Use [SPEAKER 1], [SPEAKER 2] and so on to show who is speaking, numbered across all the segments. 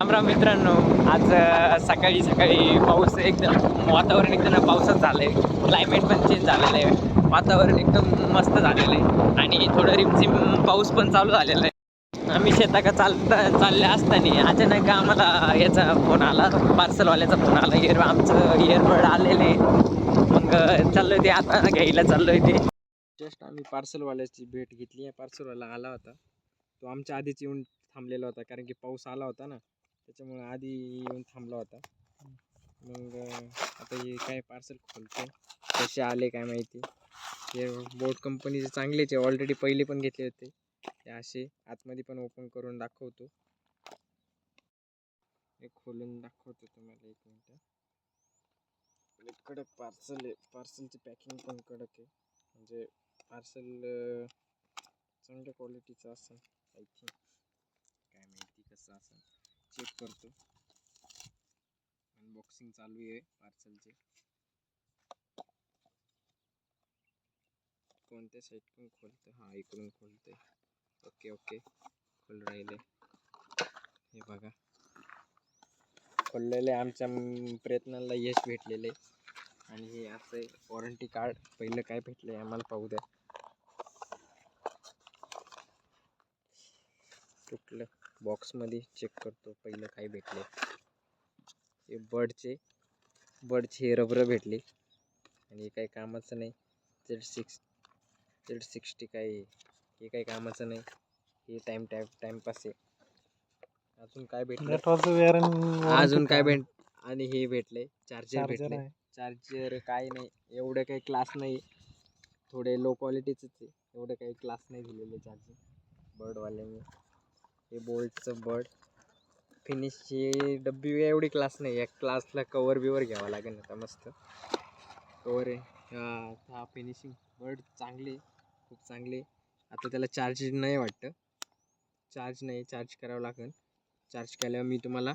[SPEAKER 1] रामराम मित्रांनो आज सकाळी सकाळी पाऊस एकदम वातावरण एकदम पावसात झालं आहे क्लायमेट पण चेंज झालेलं आहे. वातावरण एकदम मस्त झालेलं आहे. आणि थोडं रिमझिम पाऊस पण चालू झालेला आहे. आम्ही शेताका चालता चालले असताना अचानक आम्हाला याचा फोन आला. पार्सलवाल्याचा फोन आला. इयर आमचं इयरबड आलेलं आहे. मग चाललो ते आता घ्यायला चाललोय ते.
[SPEAKER 2] जस्ट आम्ही पार्सलवाल्याची भेट घेतली. आहे पार्सलवाला आला होता. तो आमच्या आधीच येऊन थांबलेला होता. कारण की पाऊस आला होता ना. त्याच्यामुळं आधी येऊन थांबला होता. मग आता हे काय पार्सल खोलते कसे आले काय माहिती. हे बोट कंपनीचे चांगलेच आहे. ऑलरेडी पहिले पण घेतले होते. ते असे आतमध्ये पण ओपन करून दाखवतो. हे खोलून दाखवतो तुम्हाला एक मिनटं. कडक पार्सल आहे. पार्सलची पॅकिंग पण कडक आहे. म्हणजे पार्सल चांगल्या क्वालिटीचं असेल आय थिंक काय माहिती कसं असेल. चेक करतो. अनबॉक्सिंग चालू आहे पार्सलचे कोणत्या साईडकडून खोलतं हा इकडून खोलतंय. ओके ओके खोल राहिले. हे बघा. खोललेले आमच्या प्रयत्नाला यश भेटलेले आणि हे असं वॉरंटी कार्ड पहिलं काय भेटलं आहे आम्हाला पाहू द्या. कुठलं बॉक्समध्ये चेक करतो. पहिलं काय भेटले हे बर्डचे बर्डचे रबर भेटले. आणि हे काही कामाचं नाही. जेड सिक्स जेड सिक्स्टी काय? हे काही कामाचं नाही. हे टाईम टाईम टाईमपास आहे. अजून काय भेटलं? अजून काय भेट आणि हे भेटले चार्जर भेटले चार्जर काय नाही. एवढं काही क्लास नाही. थोडे लो क्वालिटीचंच आहे. एवढं काही क्लास नाही दिलेले चार्जर बर्डवाल्यांनी हे बोल्टचं बड फिनिशची डब्बी एवढी क्लास नाही. या क्लासला कवर बिवर घ्यावा लागेल आता मस्त. कवर आहे. हा फिनिशिंग बड चांगली खूप चांगली आता त्याला चार्ज नाही वाटतं. चार्ज नाही. चार्ज करावं लागेल. चार्ज केल्यावर मी तुम्हाला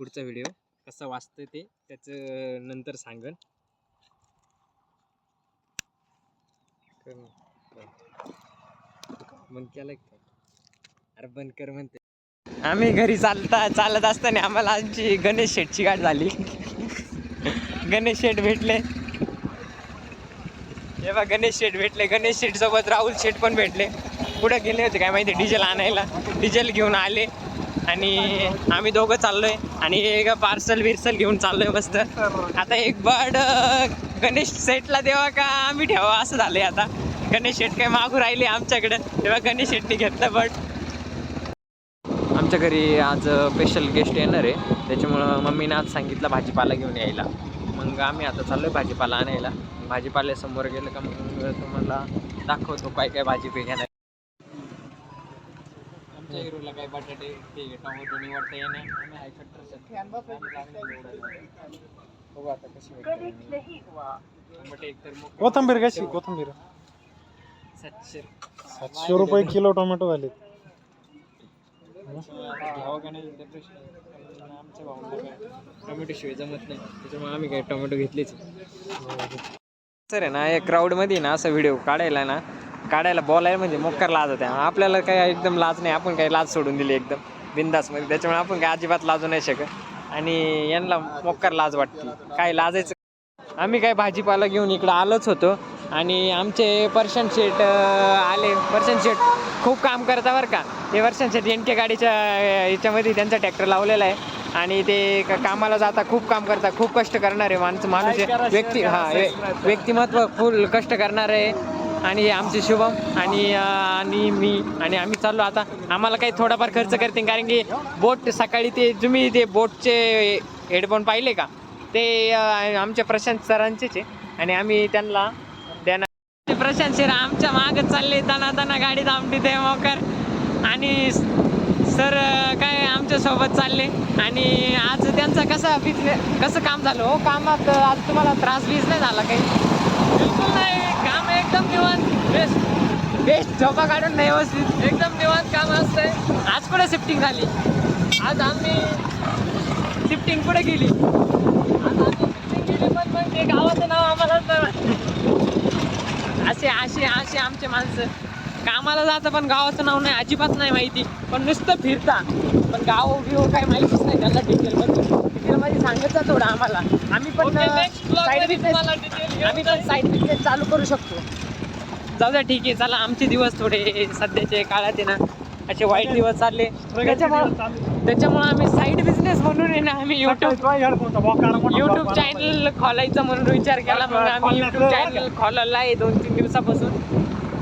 [SPEAKER 2] पुढचा व्हिडिओ कसा वाचतं ते त्याचं नंतर सांगन. कर ना. अरे बंद कर म्हणते.
[SPEAKER 1] आम्ही घरी चालता चालत असताना आम्हाला आमची गणेश शेठची गाठ झाली. गणेश शेठ भेटले. तेव्हा गणेश शेठ भेटले. गणेश शेठ सोबत राहुल शेठ पण भेटले. पुढे गेले होते काय माहिती? डिझेल आणायला. डिझेल घेऊन आले. आणि आम्ही दोघं चाललोय. आणि एक पार्सल बिर्सल घेऊन चाललोय मस्त. आता एक बर्ड गणेश शेठला देवा का? आम्ही ठेवा असं झालंय आता. गणेश शेठ काय मागू राहिले आमच्याकडे. तेव्हा गणेश शेठने घेतलं बर्ड आमच्या घरी आज स्पेशल गेस्ट येणार आहे. त्याच्यामुळं मम्मीने आज सांगितलं भाजीपाला घेऊन यायला. मग आम्ही आता चाललो आहे भाजीपाला आणायला. भाजीपाल्यासमोर गेलं का मग तुम्हाला दाखवतो काय काय भाजी पे घेणार आमच्या हिरोला काय बटाटे ते टोमॅटो निवडता हाय आता कशी भेटते टोमॅटो एकतर मग
[SPEAKER 3] कोथंबीर कशी? कोथंबीर.
[SPEAKER 2] सातशे
[SPEAKER 3] सातशे रुपये किलो टोमॅटो झाले
[SPEAKER 2] घ्यावं का नाही आमच्या टोमॅटो शिवाय जमत नाही. त्याच्यामुळे आम्ही काय टोमॅटो घेतलेच सर आहे ना या क्राऊडमध्ये ना असं व्हिडिओ काढायला ना काढायला बोलायला म्हणजे मोक्कर लाज होते. आपल्याला काय एकदम लाज नाही आपण काही लाज सोडून दिली एकदम बिंदासमध्ये. त्याच्यामुळे आपण काय अजिबात लाजू नाही शकत. आणि यांना मोक्कर लाज वाटते. काय लाजायचं? आम्ही काय भाजीपाला घेऊन इकडं आलोच होतो. आणि आमचे पर्शन शेट आले. पर्शन शेट खूप काम करता बरं का. ते शेट एन के गाडीच्या याच्यामध्ये त्यांचा ट्रॅक्टर लावलेला आहे. आणि ते कामाला जाता खूप काम करता खूप कष्ट करणारे माणसं माणूस आहे. व्यक्ती हा व्य- व्यक्तिमत्व फुल कष्ट करणारे. आणि आमचे शुभम आणि आणि मी आणि आम्ही चाललो आता. आम्हाला काही थोडाफार खर्च करते कारण की बोट सकाळी ते तुम्ही ते बोटचे हेडफोन पाहिले का? ते आमच्या प्रशांत सरांचेच आहे. आणि आम्ही त्यांना प्रशांत सर आमच्या मागं चालले दना दना गाडीत आमटी ते मोकर आणि सर काय आमच्यासोबत चालले. आणि आज त्यांचा कसा बिझनेस कसं काम झालं? हो कामात आज तुम्हाला त्रास बीज नाही झाला काही? बिलकुल नाही. काम एकदम निवांत. बेस्ट बेस्ट झोपा काढून नाही व्यवस्थित. एकदम निवांत काम असतंय. आज कुठे शिफ्टिंग झाली? आज आम्ही शिफ्टिंग कुठे गेली आज आम्ही शिफ्टिंग गेली पण पण ते गावाचं नाव आम्हाला तर असे असे आमचे माणसं. कामाला जातं पण गावाचं नाव नाही अजिबात नाही माहिती. पण नुसतं फिरता. पण गाव बिव काय माहितीच नाही त्याला डिटेल मध्ये डिटेल मध्ये सांगायचं थोडं आम्हाला. आम्ही पण साईड बिझनेस आम्ही पण साईड बिझनेस चालू करू शकतो. जाऊ द्या ठीक आहे. चला आमचे दिवस थोडे सध्याचे काळात आहे ना असे वाईट दिवस चालले. त्याच्यामुळे त्याच्यामुळे आम्ही साईड बिझनेस म्हणून ना आम्ही युट्यूब युट्यूब चॅनल खोलायचं म्हणून विचार केला मग आम्ही युट्यूब चॅनल खोलला आहे दोन तीन दिवसापासून.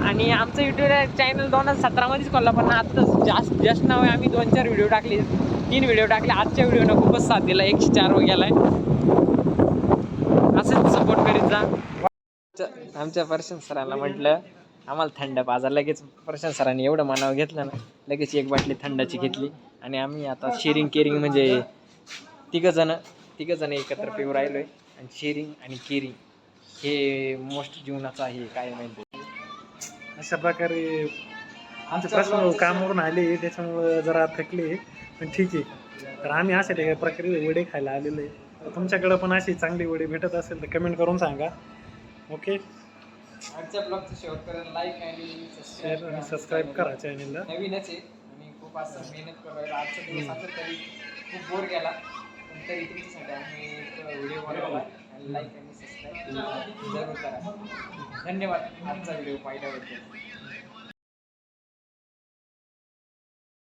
[SPEAKER 2] आणि आमचं युट्यूब चॅनल दोन हजार सतरामध्येच खोलला पण आता जास्त जस्ट नाव आहे आम्ही दोन चार व्हिडिओ टाकले. तीन व्हिडिओ टाकले. आजच्या व्हिडिओनं खूपच साथ दिला एकशे चार वर गेलाय. असंच सपोर्ट करीत जा. आमच्या पर्शन सरांना म्हटलं आम्हाला थंड पाजा लगेच पर्शन सरांनी एवढं मनावर घेतलं ना लगेच एक बाटली थंडाची घेतली. आणि आम्ही आता शेअरिंग केअरिंग म्हणजे तिघं जण तिघं जण एकत्र पिऊ राहिलोय. आणि शेअरिंग आणि केअरिंग हे मोस्ट जीवनाचं आहे काय माहिती.
[SPEAKER 3] अशा प्रकारे आमचे प्रश्न कामावरून आले त्याच्यामुळं जरा थकले. पण ठीक आहे. तर आम्ही अशा ठिकाणी प्रकारे वडे खायला आलेलो आहे. तर तुमच्याकडं पण अशी चांगली वडे भेटत असेल तर कमेंट करून सांगा. ओके
[SPEAKER 4] आजच्या ब्लॉगचं करा लाईक आणि
[SPEAKER 3] शेअर आणि सबस्क्राईब करा चॅनलला
[SPEAKER 4] नवीनच आहे. खूप असं मेहनत करायला आजचा दिवस आता तरी खूप बोर गेला. पण तरी तुमच्यासाठी आम्ही एक व्हिडिओ बनवला आणि लाईक आणि सबस्क्राईब जरूर करा. धन्यवाद आजचा व्हिडिओ पाहिल्याबद्दल.